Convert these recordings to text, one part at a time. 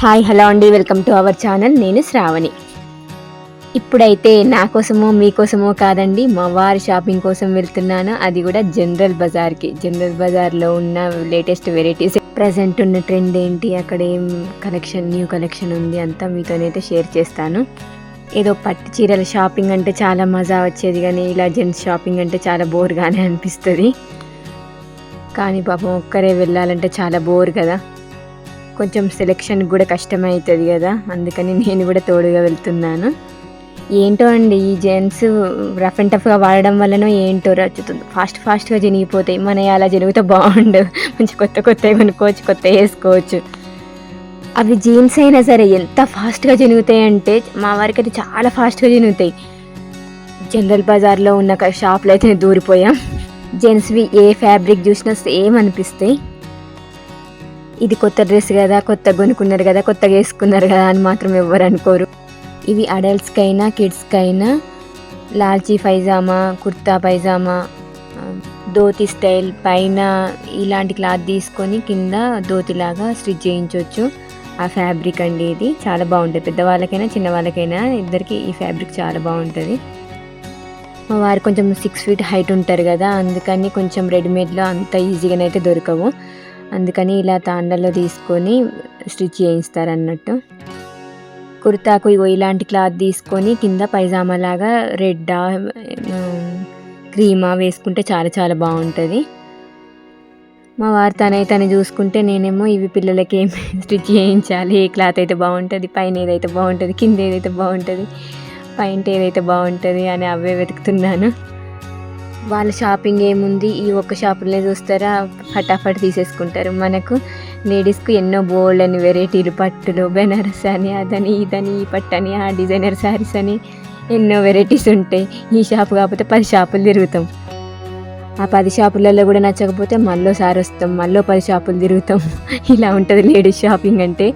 Hi hello అండి. Welcome to our channel. నేను శ్రావణి. ఇప్పుడైతే నా కోసమో మీకోసమో కాదండి మా వారి షాపింగ్ కోసం వెళ్తున్నాను. అది కూడా జనరల్ బజార్కి. జనరల్ బజార్లో ఉన్న లేటెస్ట్ వెరైటీస్. ప్రజెంట్ ఉన్న ట్రెండ్ ఏంటి? అక్కడ ఏం కలెక్షన్ న్యూ కలెక్షన్ ఉంది అంతా మీతోనైతే షేర్ చేస్తాను. ఏదో పట్టు చీరల షాపింగ్ అంటే చాలా మజా వచ్చేది కానీ ఇలా జెంట్స్ షాపింగ్ అంటే చాలా బోర్గానే అనిపిస్తుంది. కానీ పాపం ఒక్కరే వెళ్ళాలంటే చాలా బోర్ కదా. కొంచెం సెలెక్షన్ కూడా కష్టమవుతుంది కదా అందుకని నేను కూడా తోడుగా వెళ్తున్నాను. ఏంటో అండి ఈ జెంట్స్ రఫ్ అండ్ టఫ్గా వాడడం వల్లనో ఏంటో రచ్చుతుంది. ఫాస్ట్ ఫాస్ట్గా జరిగిపోతాయి. మన అలా జరిగితే బాగుండు. మంచి కొత్త కొత్తవి కొనుక్కోవచ్చు కొత్త వేసుకోవచ్చు. అవి జీన్స్ అయినా సరే ఎంత ఫాస్ట్గా జరుగుతాయి అంటే మా వారికి అయితే చాలా ఫాస్ట్గా జరుగుతాయి. జనరల్ బజార్లో ఉన్న షాప్లో అయితే దూరిపోయాం. జెంట్స్వి ఏ ఫ్యాబ్రిక్ చూసినా సేమ్ అనిపిస్తాయి. ఇది కొత్త డ్రెస్ కదా కొత్త కొనుక్కున్నారు కదా కొత్తగా వేసుకున్నారు కదా అని మాత్రం ఎవ్వరు అనుకోరు. ఇవి అడల్ట్స్కి అయినా కిడ్స్కి అయినా లాల్చీ పైజామా కుర్తా పైజామా ధోతి స్టైల్ పైన ఇలాంటి క్లాత్ తీసుకొని కింద ధోతిలాగా స్టిచ్ చేయించవచ్చు ఆ ఫ్యాబ్రిక్ అండి ఇది. చాలా బాగుంటుంది. పెద్దవాళ్ళకైనా చిన్నవాళ్ళకైనా ఇద్దరికి ఈ ఫ్యాబ్రిక్ చాలా బాగుంటుంది. మా వారు కొంచెం సిక్స్ ఫీట్ హైట్ ఉంటారు కదా అందుకని కొంచెం రెడీమేడ్లో అంత ఈజీగానైతే దొరకవు. అందుకని ఇలా తాండలో తీసుకొని స్టిచ్ చేయిస్తారు అన్నట్టు కుర్తాకు ఇలాంటి క్లాత్ తీసుకొని కింద పైజామా లాగా రెడ్డా క్రీమా వేసుకుంటే చాలా చాలా బాగుంటుంది. మా వారు తనై తను చూసుకుంటే నేనేమో ఇవి పిల్లలకి ఏం స్టిచ్ చేయించాలి ఏ క్లాత్ అయితే బాగుంటుంది పైన ఏదైతే బాగుంటుంది కింద ఏదైతే బాగుంటుంది పైన ఏదైతే బాగుంటుంది అని అవే వెతుకుతున్నాను. వాళ్ళ షాపింగ్ ఏముంది? ఈ ఒక్క షాపులనే చూస్తారా? ఫటాఫట్ తీసేసుకుంటారు. మనకు లేడీస్కు ఎన్నో బోల్డ్ అని వెరైటీలు పట్టులు బెనారస్ అని అదని ఇదని ఈ పట్టు అని ఆ డిజైనర్ శారీస్ అని ఎన్నో వెరైటీస్ ఉంటాయి. ఈ షాపు కాకపోతే పది షాపులు తిరుగుతాం. ఆ పది షాపులలో కూడా నచ్చకపోతే మళ్ళీ సారి వస్తాం. మళ్ళీ పది షాపులు తిరుగుతాం. ఇలా ఉంటుంది లేడీస్ షాపింగ్ అంటే.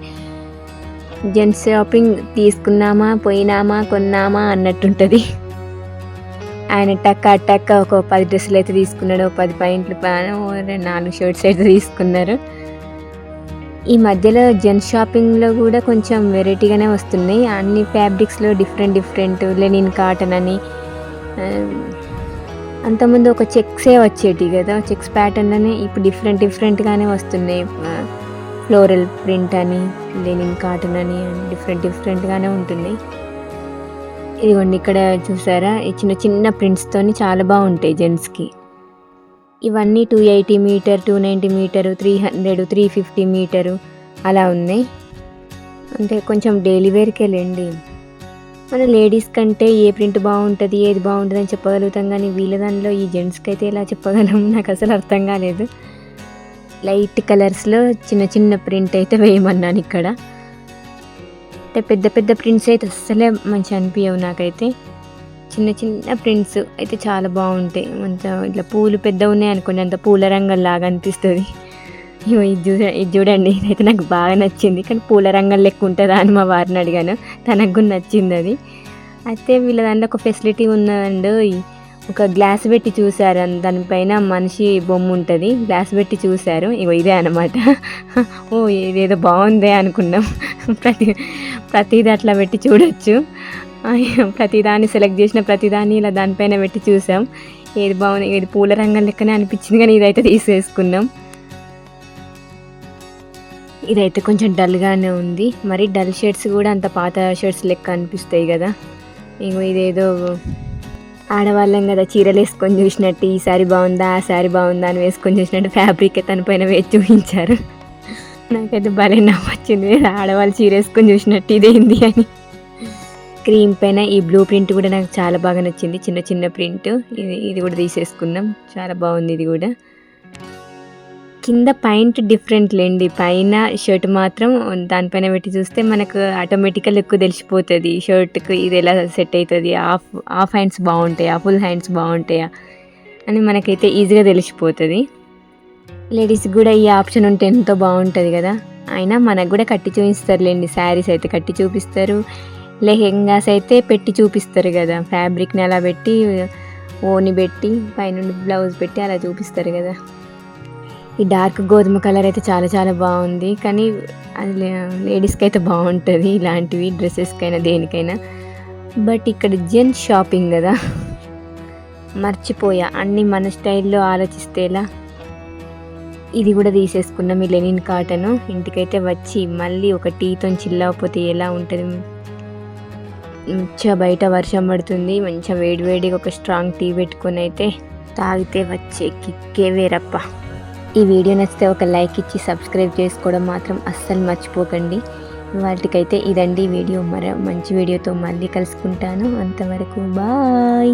జెంట్స్ షాపింగ్ తీసుకున్నామా పోయినామా కొన్నామా అన్నట్టుంటుంది. ఆయన టక్క టక్క ఒక పది డ్రెస్సులు అయితే తీసుకున్నాడు ఒక పది పాయింట్లు నాలుగు షర్ట్స్ అయితే తీసుకున్నారు. ఈ మధ్యలో జెంట్స్ షాపింగ్లో కూడా కొంచెం వెరైటీగానే వస్తున్నాయి. అన్ని ఫ్యాబ్రిక్స్లో డిఫరెంట్ డిఫరెంట్ లెనిన్ కాటన్ అని అంతకుముందు ఒక చెక్సే వచ్చేటి కదా చెక్స్ ప్యాటర్న్ అని ఇప్పుడు డిఫరెంట్ డిఫరెంట్గానే వస్తున్నాయి. ఫ్లోరల్ ప్రింట్ అని లెనిన్ కాటన్ అని డిఫరెంట్ డిఫరెంట్గానే ఉంటున్నాయి. ఇదిగోండి ఇక్కడ చూసారా? ఈ చిన్న చిన్న ప్రింట్స్తోని చాలా బాగుంటాయి జెంట్స్కి ఇవన్నీ two eighty metre two ninety metre three hundred three fifty metre అలా ఉన్నాయి. అంటే కొంచెం డైలీ వేర్కే లేండి మన లేడీస్ కంటే ఏ ప్రింట్ బాగుంటుంది ఏది బాగుంటుంది అని చెప్పగలుగుతాం కానీ వీళ్ళ దానిలో ఈ జెంట్స్కి అయితే ఎలా చెప్పగలం? నాకు అసలు అర్థం కాలేదు. లైట్ కలర్స్లో చిన్న చిన్న ప్రింట్ అయితే వేయమన్నాను ఇక్కడ. అంటే పెద్ద పెద్ద ప్రింట్స్ అయితే అస్సలే మంచిగా అనిపించవు నాకైతే. చిన్న చిన్న ప్రింట్స్ అయితే చాలా బాగుంటాయి. మంచిగా ఇట్లా పూలు పెద్ద ఉన్నాయి అనుకోండి అంత పూల రంగంలాగా అనిపిస్తుంది. ఇగో ఇది చూ ఇది చూడండి ఇదైతే నాకు బాగా నచ్చింది. కానీ పూల రంగం లెక్క ఉంటుందా అని మా వారిని అడిగాను. తనకు కూడా నచ్చింది అది. అయితే వీళ్ళ దాంట్లో ఒక ఫెసిలిటీ ఉన్నదండి ఒక గ్లాస్ పెట్టి చూశారు. దానిపైన మనిషి బొమ్మ ఉంటుంది. గ్లాస్ పెట్టి చూశారు. ఇగో ఇదే అనమాట ఓ ఇదేదో బాగుందే అనుకున్నాం. ప్రతి ప్రతిదీ అట్లా పెట్టి చూడొచ్చు. ప్రతిదాన్ని సెలెక్ట్ చేసిన ప్రతిదాన్ని ఇలా దానిపైన పెట్టి చూసాం. ఏది బాగుంది ఏది పూల రంగం లెక్కనే అనిపించింది కానీ ఇదైతే తీసేసుకున్నాం. ఇదైతే కొంచెం డల్గానే ఉంది. మరి డల్ షర్ట్స్ కూడా అంత పాత షర్ట్స్ లెక్క అనిపిస్తాయి కదా. ఇంకో ఇదేదో ఆడవాళ్ళం కదా చీరలు వేసుకొని చూసినట్టు ఈ సారీ బాగుందా ఆ సారీ బాగుందా అని వేసుకొని చూసినట్టు ఫ్యాబ్రిక్ తన పైన వేసి చూపించారు. నాకైతే భలే నవ్వు వచ్చింది ఆడవాళ్ళు చీర వేసుకొని చూసినట్టు ఇదేంది అని. క్రీమ్ పైన ఈ బ్లూ ప్రింట్ కూడా నాకు చాలా బాగా నచ్చింది. చిన్న చిన్న ప్రింట్ ఇది ఇది కూడా తీసేసుకున్నాం చాలా బాగుంది ఇది కూడా. కింద పైంట్ డిఫరెంట్ లేండి. పైన షర్ట్ మాత్రం దానిపైన పెట్టి చూస్తే మనకు ఆటోమేటిక్గా లుక్ తెలిసిపోతుంది. షర్ట్కి ఇది ఎలా సెట్ అవుతుంది హాఫ్ హాఫ్ హ్యాండ్స్ బాగుంటాయా? ఫుల్ హ్యాండ్స్ బాగుంటాయా? అని మనకైతే ఈజీగా తెలిసిపోతుంది. లేడీస్కి కూడా ఈ ఆప్షన్ ఉంటే ఎంతో బాగుంటుంది కదా. అయినా మనకు కూడా కట్టి చూపిస్తారులేండి శారీస్ అయితే కట్టి చూపిస్తారు. లెహెంగాస్ అయితే పెట్టి చూపిస్తారు కదా. ఫ్యాబ్రిక్ని అలా పెట్టి ఓని పెట్టి పైనుండి బ్లౌజ్ పెట్టి అలా చూపిస్తారు కదా. ఈ డార్క్ గోధుమ కలర్ అయితే చాలా చాలా బాగుంది. కానీ అది లేడీస్కి అయితే బాగుంటుంది. ఇలాంటివి డ్రెస్సెస్కైనా దేనికైనా. బట్ ఇక్కడ జెంట్స్ షాపింగ్ కదా. మర్చిపోయా. అన్నీ మన స్టైల్లో ఆలోచిస్తే ఎలా? ఇది కూడా తీసేసుకున్నాం. ఈ లెనిన్ కాటన్ ఇంటికైతే వచ్చి మళ్ళీ ఒక టీతో చిల్లకపోతే ఎలా ఉంటుంది? మంచిగా బయట వర్షం పడుతుంది. మంచిగా వేడివేడిగా ఒక స్ట్రాంగ్ టీ పెట్టుకొని అయితే తాగితే వచ్చే కిక్కే వేరప్ప. ఈ వీడియో నచ్చితే ఒక లైక్ ఇచ్చి సబ్స్క్రైబ్ చేసుకోవడం మాత్రం అస్సలు మర్చిపోకండి. వాటికైతే ఇదండి వీడియో. మరో మంచి వీడియోతో మళ్ళీ కలుసుకుంటాను. అంతవరకు బాయ్.